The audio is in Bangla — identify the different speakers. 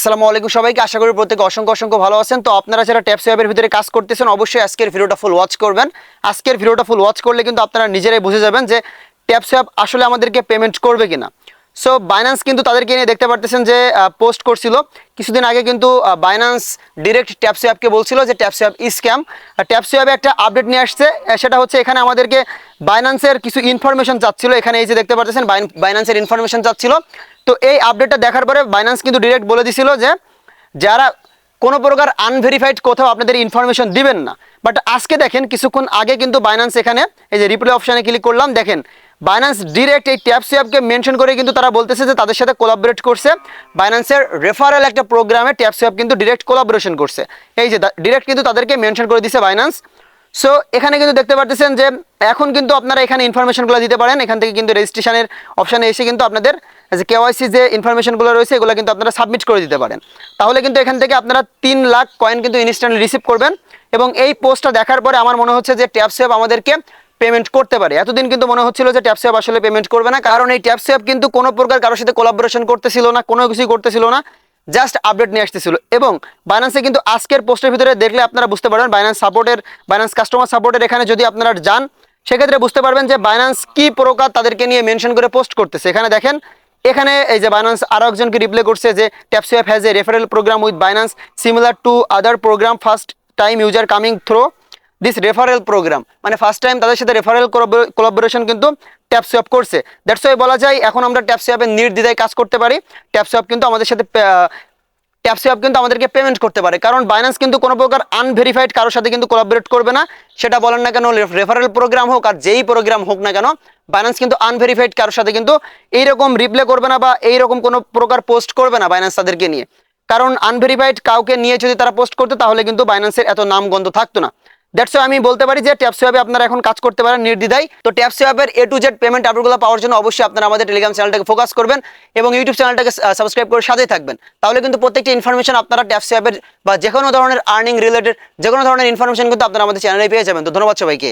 Speaker 1: আসসালামু আলাইকুম সবাইকে। আশা করি প্রত্যেকে অসংখ্য অসংখ্য ভালো আছেন। তো আপনারা যারা ট্যাপস অ্যাপের ভিতরে কাজ করতেছেন, অবশ্যই আজকের ভিডিওটা ফুল ওয়াচ করবেন। আজকের ভিডিওটা ফুল ওয়াচ করলে কিন্তু আপনারা নিজেরাই বুঝে যাবেন যে ট্যাপস অ্যাপ আসলে আমাদেরকে পেমেন্ট করবে কিনা। সো বাইন্যান্স কিন্তু তাদেরকে নিয়ে দেখতে পারতেছেন যে পোস্ট করছিল। কিছুদিন আগে কিন্তু বাইন্যান্স ডিরেক্ট ট্যাপসি অ্যাপকে বলছিল যে ট্যাপসি অ্যাপ স্ক্যাম ট্যাপসি অ্যাপে একটা আপডেট নিয়ে আসছে সেটা হচ্ছে এখানে আমাদেরকে বাইন্যান্সের কিছু ইনফরমেশন চাচ্ছিল। এখানে এই যে দেখতে পারতেছেন বাইন্যান্সের ইনফরমেশন চাচ্ছিল। তো এই আপডেটটা দেখার পরে বাইন্যান্স কিন্তু ডিরেক্ট বলে দিছিল যে, যারা কোনো প্রকার আনভেরিফাইড কোথাও আপনাদের ইনফরমেশন দিবেন না। বাট আজকে দেখেন, কিছুক্ষণ আগে কিন্তু বাইন্যান্স এখানে এই যে রিপ্লে অপশানে ক্লিক করলাম। দেখেন বাইন্যান্স ডিরেক্ট এই ট্যাপ অ্যাপকে মেনশন করে কিন্তু তারা বলতেছে যে তাদের সাথে কোলাবরেট করছে। বাইন্যান্সের রেফারেল একটা প্রোগ্রামে ট্যাপ অ্যাপ কিন্তু ডিরেক্ট কোলাবরেশন করছে। এই যে ডিরেক্ট কিন্তু তাদেরকে মেনশন করে দিছে বাইন্যান্স সো এখানে কিন্তু দেখতে পারতেছেন যে এখন কিন্তু আপনারা এখানে ইনফরমেশনগুলো দিতে পারেন। এখান থেকে কিন্তু রেজিস্ট্রেশনের অপশানে এসে কিন্তু আপনাদের যে কেওয়াইসি যে ইনফরমেশনগুলো রয়েছে, এগুলো কিন্তু আপনারা সাবমিট করে দিতে পারেন। তাহলে কিন্তু এখান থেকে আপনারা তিন লাখ কয়েন কিন্তু ইনস্ট্যান্টলি রিসিভ করবেন। এবং এই পোস্টটা দেখার পরে আমার মনে হচ্ছে যে ট্যাপসেপ আমাদেরকে পেমেন্ট করতে পারে। এতদিন কিন্তু মনে হচ্ছিল যে ট্যাপসেপ আসলে পেমেন্ট করবে না, কারণ এই ট্যাপসেপ কিন্তু কোনো প্রকার কারোর সাথে কোলাবোরেশন করতেছিল না, কোনো কিছুই করতেছিল না জাস্ট আপডেট নিয়ে আসতেছিল। এবং বাইন্যান্সে কিন্তু আজকের পোস্টের ভিতরে দেখলে আপনারা বুঝতে পারবেন বাইন্যান্স সাপোর্টের বাইন্যান্স কাস্টমার সাপোর্টের এখানে যদি আপনারা যান, সেক্ষেত্রে বুঝতে পারবেন যে বাইন্যান্স কি প্রকার তাদেরকে নিয়ে মেনশন করে পোস্ট করতেছে। এখানে দেখেন, এখানে এই যে বাইন্যান্স আরও একজনকে রিপ্লে করছে যে TapSwap has a referral program with Binance similar to other program first time user coming through this referral program মানে ফার্স্ট টাইম তাদের সাথে রেফারেল কোলাবোরেশন কিন্তু ট্যাপসোয়াপ করছে। দ্যাটস ওয়াই বলা যায়, এখন আমরা ট্যাপসোয়াপের নির্দ্বিধায় কাজ করতে পারি। ট্যাপসোয়াপ কিন্তু আমাদের সাথে ট্যাপসিপ কিন্তু আমাদেরকে পেমেন্ট করতে পারে। কারণ বাইন্যান্স কিন্তু কোনো প্রকার আনভেরিফাইড কারোর সাথে কিন্তু কোলাবরেট করবে না। সেটা বলেন না কেন রেফারেল প্রোগ্রাম হোক আর যেই প্রোগ্রাম হোক না কেন বাইন্যান্স কিন্তু আনভেরিফাইড কারোর সাথে কিন্তু এইরকম রিপ্লে করবে না বা এইরকম কোনো প্রকার পোস্ট করবে না বাইন্যান্স তাদেরকে নিয়ে। কারণ আনভেরিফাইড কাউকে নিয়ে যদি তারা পোস্ট করতো, তাহলে কিন্তু বাইন্যান্সের এত নাম গন্ধ থাকতো না। দ্যাটস আমি বলতে পারি যে ট্যাপস অ্যাপে আপনারা এখন কাজ করতে পারেন নির্দ্বিধায়। তো ট্যাপস অ্যাপের এ টু জেড পেমেন্ট আপডেটগুলো পাওয়ার জন্য অবশ্যই আপনারা আমাদের টেলিগ্রাম চ্যানেলটাকে ফোকাস করবেন এবং ইউটিউব চ্যানেলটাকে সাবস্ক্রাইব করে সাথেই থাকবেন। তাহলে কিন্তু প্রত্যেকটি ইনফরমেশন আপনারা ট্যাপস অ্যাপের বা যে কোনো ধরনের আর্নিং রিলেটেড যে কোনো ধরনের ইনফরমেশন কিন্তু আপনারা আমাদের চ্যানেলে পেয়ে যাবেন। তো ধন্যবাদ সবাইকে।